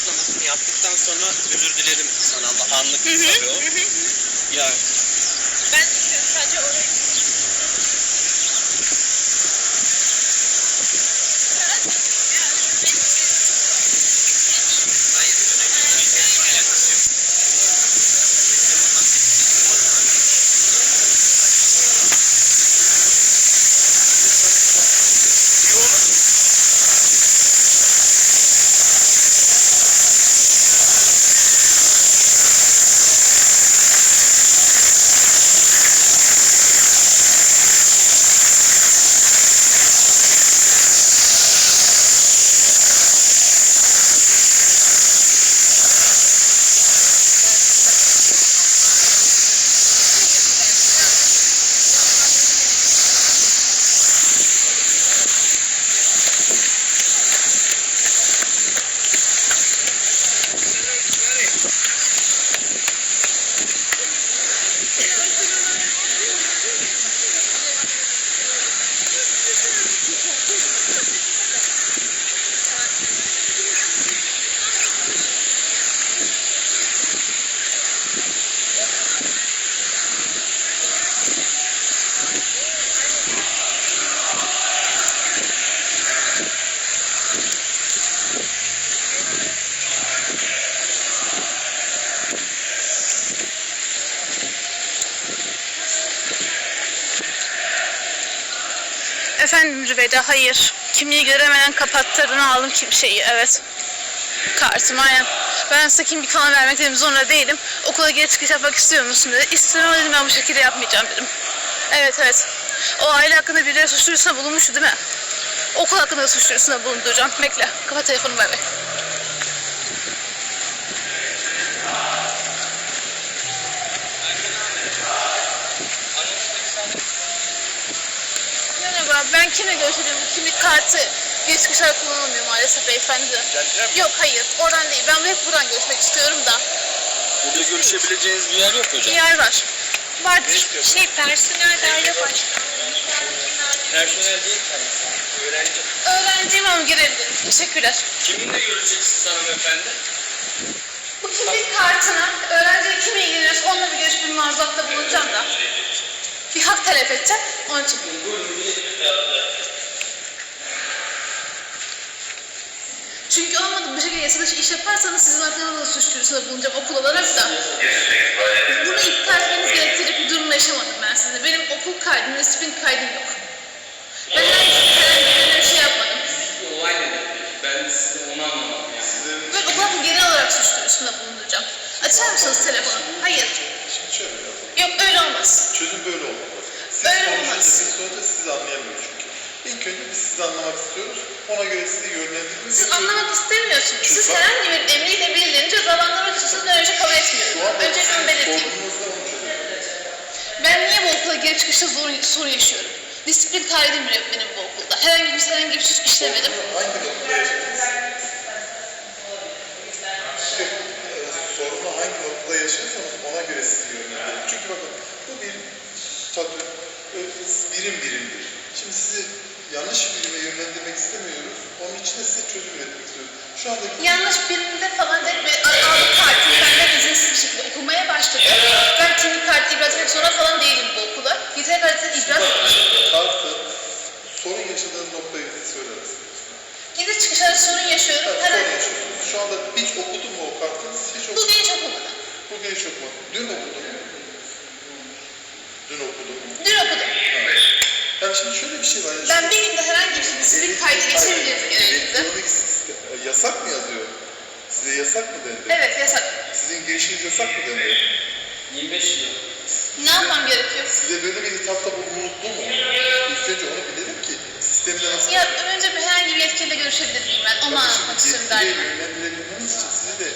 açıklamasını yaptıktan sonra özür dilerim sana Allah anlık tabii o. Ya Ben sadece orayı Rüveyda hayır. Kimliği göremeden kapattırdığını aldım kim şeyi evet. Kartım aynen. Ben size kimlik falan vermek dedim zorunda değilim. Okula geri çıkış yapmak istiyor musun dedi. İstiyorum dedim ben bu şekilde yapmayacağım dedim. Evet evet. O aile hakkında birileri suç duyurusunda bulunmuştu değil mi? Okul hakkında da suç duyurusunda bulunduracağım. Bekle. Kapat telefonu bay. Merhaba, ben kimle görüşeceğim? Bu kimlik kartı geç çıkışlar kullanılmıyor maalesef beyefendi. Yok hayır, oradan değil. Ben hep buradan görüşmek istiyorum da. burada görüşebileceğiniz bir yer yok Bir hocam. yer var. Vardır. şey personel daire başkanı. Personel değil kendisi. Öğrenci. Öğrenciyim ama girebilirim. Teşekkürler. Kiminle görüşeceksiniz hanımefendi? Bu kimlik kartına öğrenciyle kim ilgileniyorsa onunla bir görüşüp bir mazuatta bulunacağım da. Bir hak talep edeceğim. Onun için. Çünkü dışı iş yaparsanız sizin hakkında da suç duyurusunda bulunacağım okul olarak da. Bunu iptal etmeniz gerektirecek bir durum yaşamadım ben sizinle. Benim okul kaydım, disiplin kaydım yok. Ben herhangi bir şey yapmadım. Olay nedir? Ben size onu anlamadım yani. Ben okul genel olarak suç duyurusunda bulunduracağım. Açar mısınız telefonu? Hayır. Şimdi şöyle yapalım. Yok öyle olmaz. Çözüm böyle olmalı. Siz Öyle olmaz. biz sonuçta sizi anlayamıyoruz çünkü. İlk önce biz sizi anlamak istiyoruz. Ona göre sizi yönlendirmek Siz anlamak istemiyorsunuz. Siz herhangi bir emriyle birilerini cezalandırmak istiyorsanız ben öyle kabul etmiyorum. Öncelikle onu belirteyim. onu. Ben niye bu okula girip çıkışta sorun, sorun yaşıyorum? Disiplin kaydım bile yok benim bu okulda. Herhangi bir herhangi bir suç işlemedim. Hangi noktada yaşadınız? İşte e, sorunu hangi noktada yaşıyorsanız ona göre sizi yönlendirelim. Çünkü bakın bu bir statü, birim birimdir. Şimdi sizi yanlış birime yönlendirmek istemiyoruz. Onun için de size çözüm üretmek istiyoruz. Şu andaki Yanlış birinde falan değil mi? Aldık kartı benden izinsiz bir şekilde okumaya başladı. Ben kimlik kartı ibraz etmek zorunda falan değilim bu okula. Yeter kartı ibraz kartı sorun yaşadığın noktayı söyler misiniz? Gidip çıkışlarda sorun yaşıyorum. Evet, sorun yaşıyorsunuz. Şu anda hiç okudun mu o kartı? Hiç okudun Bugün hiç okumadım. Bugün hiç okumadın. Dün okudun mu? Dün okudun mu? Dün okudum. Yani şimdi şöyle bir şey var. Yani Ben bir günde herhangi bir disiplin kaydı geçebiliriz gerekirse. Elektronik sistem, e, yasak mı yazıyor? Size yasak mı dendi? Evet yasak. Sizin girişiniz yasak mı dendi? 25 yıl. Ne yapmam gerekiyor? Size böyle bir hitapta bulunuldu mu? İlk önce onu bilelim ki sistemde nasıl... Ya önce bir herhangi bir yetkiliyle görüşebilir miyim ben? Onu anlatmak istiyorum derdim. yönlendirebilmeniz için sizi de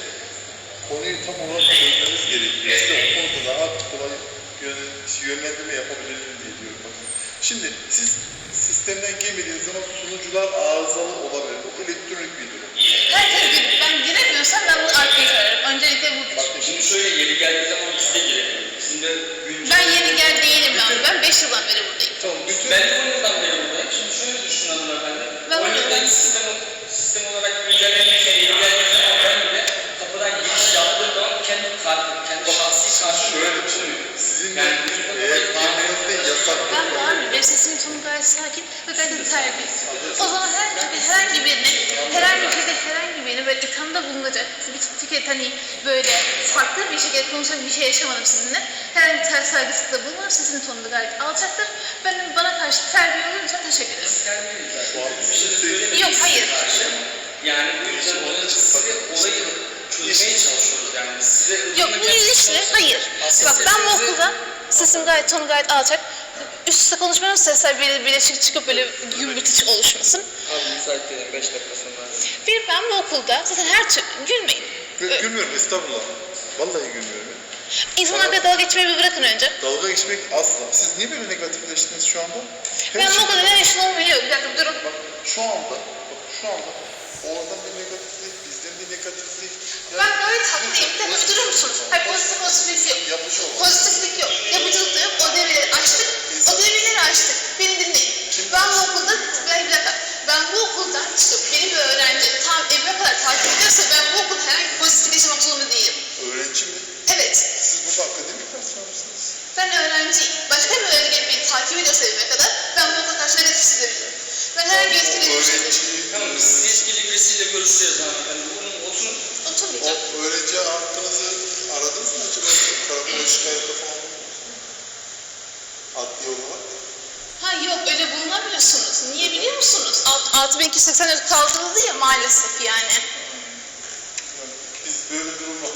konuyu tam olarak çözmeniz gerekiyor. Size o konuda daha kolay yönlendirme yapabilirim diye diyorum. Bakın. Şimdi siz sistemden girmediğiniz zaman sunucular arızalı olabilir. Bu elektronik bir durum. Herkes girip ben giremiyorsam ben bunu arkaya koyarım. Öncelikle bu bir. Bakın Şimdi şöyle yeri geldiği zaman biz de girelim. Bizim de güncel... Ben yeni gel değilim ben. Ben 5 yıldan beri buradayım. Tamam, bütün Ben de 10 yıldan beri buradayım. Şimdi şöyle düşünün hanımefendi. Ben 10 on yıldaki yıldan- sistem, sistem olarak güncel üzerine bir şey ilgilenirse ben bile kapıdan giriş yaptığım zaman kendi kartım, kendi şahsi kartım Şöyle böyle bir şey. bulunuyor. Sizin Yani eğer girmenizde yasak Ben var mı? Sesimin tonu gayet sakin ve gayet terbiyesiz. O zaman herhangi, herhangi birini, herhangi birine, herhangi birini böyle ithamda bulunacak. Bir tiket hani böyle farklı bir şekilde konuşacak bir şey yaşamadım sizinle. Herhangi bir ters saygısızlıkla bulunur. Sesimin tonu da gayet alçaktır. Ben bana karşı terbiye olursa teşekkür ederim. Şey. Yok hayır. Yani bu yüzden olayı çözmeye çalışıyoruz yani. Size Yok bu ilişki hayır. Bak ben bu okulda sesim gayet tonu gayet alçak. Üst üste konuşmuyorum sesler böyle birleşik çıkıp böyle gümbürtüç oluşmasın. Abi müsait değilim 5 dakika sonra. Bir ben bu okulda zaten her türlü gülmeyin. Gül- Gülmüyorum estağfurullah. Vallahi gülmüyorum. İnsanlarla dalga geçmeyi bir bırakın önce. Dalga geçmek asla. Siz niye böyle negatifleştiniz şu anda? Her Ben bu kadar yaşın olmuyor. Bir dakika durun. Bak şu anda, bak şu anda oradan bir negatiflik, bir negatiflik. Ben gayet haklıyım. Bir dakika durur musunuz? Hayır pozitif pozitiflik yok. Yapmış olmaz. Pozitiflik yok. Yapıcılık da yok. O devreleri açtık. O devreleri açtık. Beni dinleyin. Ben bu okulda, ben. Ben bu okulda çıkıp benim bir öğrenci tam evime kadar takip ediyorsa ben bu okulda herhangi bir pozitiflik yaşamak zorunda değilim. Öğrenci mi? Evet. Siz burada akademik personelsiniz. Ben öğrenciyim. Başka bir öğrenci beni takip ediyorsa evime kadar ben bu okula karşı negatif hissedebilirim. Ben herhangi bir etkileşim Öğrenci, Tamam yetkili birisiyle görüşeceğiz hanımefendi. Buyurun oturun. o Oturmayacağım. öğrenci hakkınızı aradınız mı acaba? Karakola şikayette falan? Adli olarak. Ha yok öyle bulunamıyorsunuz. Niye biliyor musunuz? Alt- 6284 kaldırıldı ya maalesef yani. Yani biz böyle durumlar,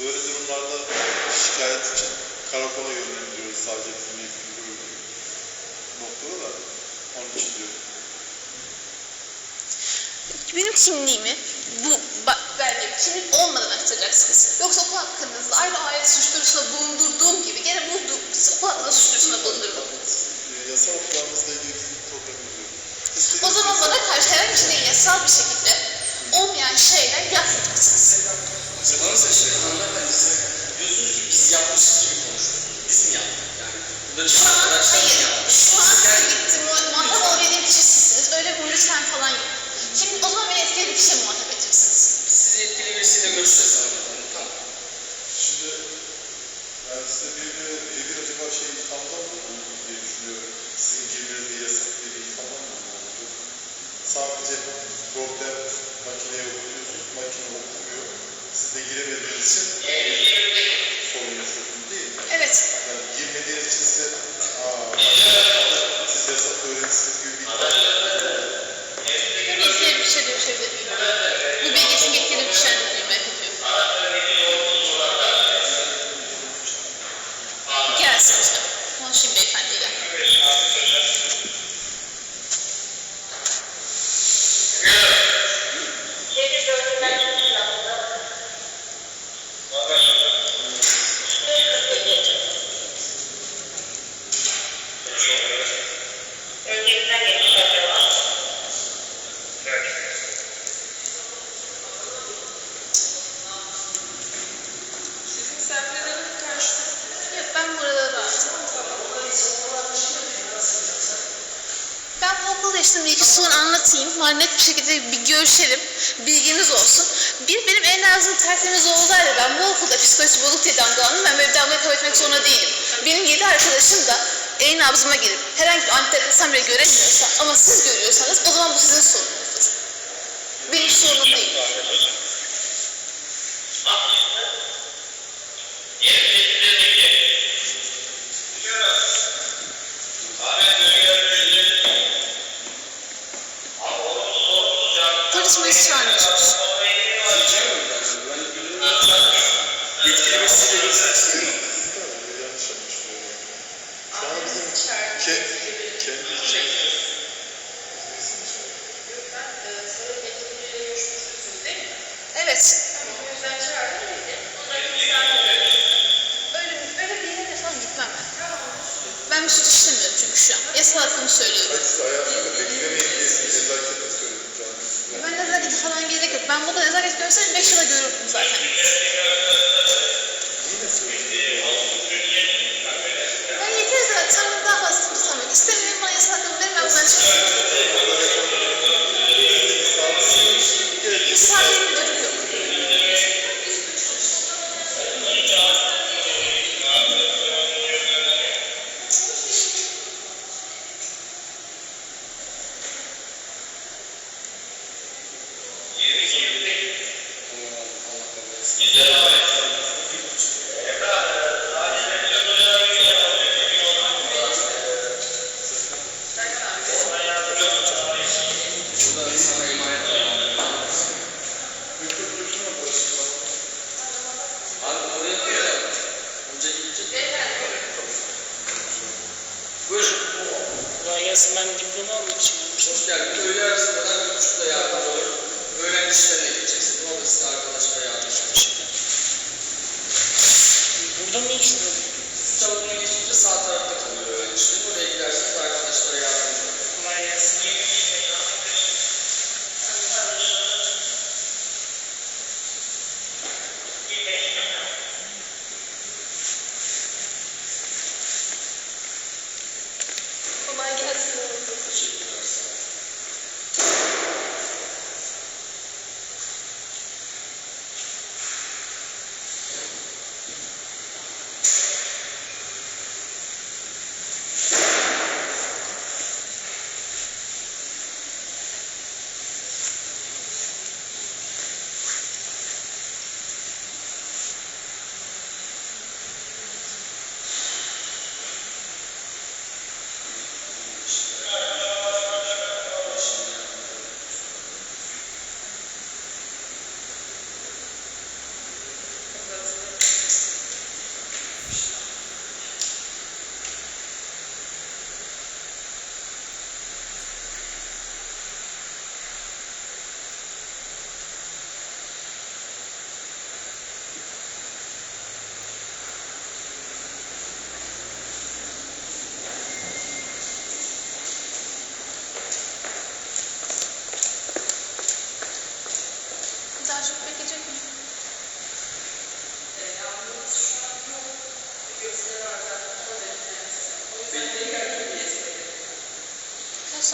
böyle durumlarda şikayet için karakola yönlendiriyoruz sadece bizim yetkili noktada da onun için diyorum. Benim kimliğimi bu bak belge kimlik olmadan açacaksınız. Yoksa okul hakkınızda ayrı ayrı suç duyurusunda bulundurduğum gibi gene bu okul hakkında suç duyurusunda bulundururum. Ee, Yasal haklarımızla ilgili bizim bir problemimiz yok. O zaman bana karşı herhangi bir şeyden yasal bir şekilde olmayan şeyler yapmayacaksınız. Bana seçtiğiniz hanımefendi siz diyorsunuz ki biz yapmışız gibi konuşuyoruz. Biz mi yaptık yani? Burada Şu an arkadaşlar mı hayır. yaptı? Şu an Siz yetkili iki sorun anlatayım. Var net bir şekilde bir görüşelim. Bilginiz olsun. Bir benim en azından tertemiz oğullarla ben bu okulda psikoloji bozuk diye damgalandım. Ben böyle damgayı kabul etmek zorunda değilim. Benim yedi arkadaşım da en nabzıma girip herhangi bir antidepresan bile göremiyorsa ama siz görüyorsanız o zaman bu sizin sorununuzdur. Benim sorunum değil. Polis polis çağırmıyorsunuz. Yetkili birisiyle görüşeceğiz. yanlış anlaşılıyor. Şu an bizim kendi, kendi içimizde Evet. Öyle, öyle bir yere de falan gitmem ben. Ben bir suç işlemiyorum çünkü şu an. Yasal hakkımı söylüyorum. Hayır, siz hayatınızda beklemeyin diye size nezaketle söyledim canım. Ben nezaketi falan gerek yok. Ben bu kadar nezaket görseydim 5 yıla görürdüm zaten. Ben yeter zaten daha fazla istemek. İstemiyorum bana yasal hakkımı verin ben çıkıyorum. gelsin ben diploma almak için gelmiştim. Hoş geldin. Öğle arası bana bir buçukta yardım olur. Öğrenci işlerine gideceksin. Ne olursa arkadaşlara yardımcı olacak.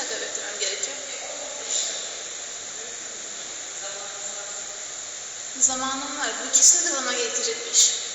Kaçına evet demem gerekiyor? Zamanım var. Bu ikisini de bana getirecekmiş.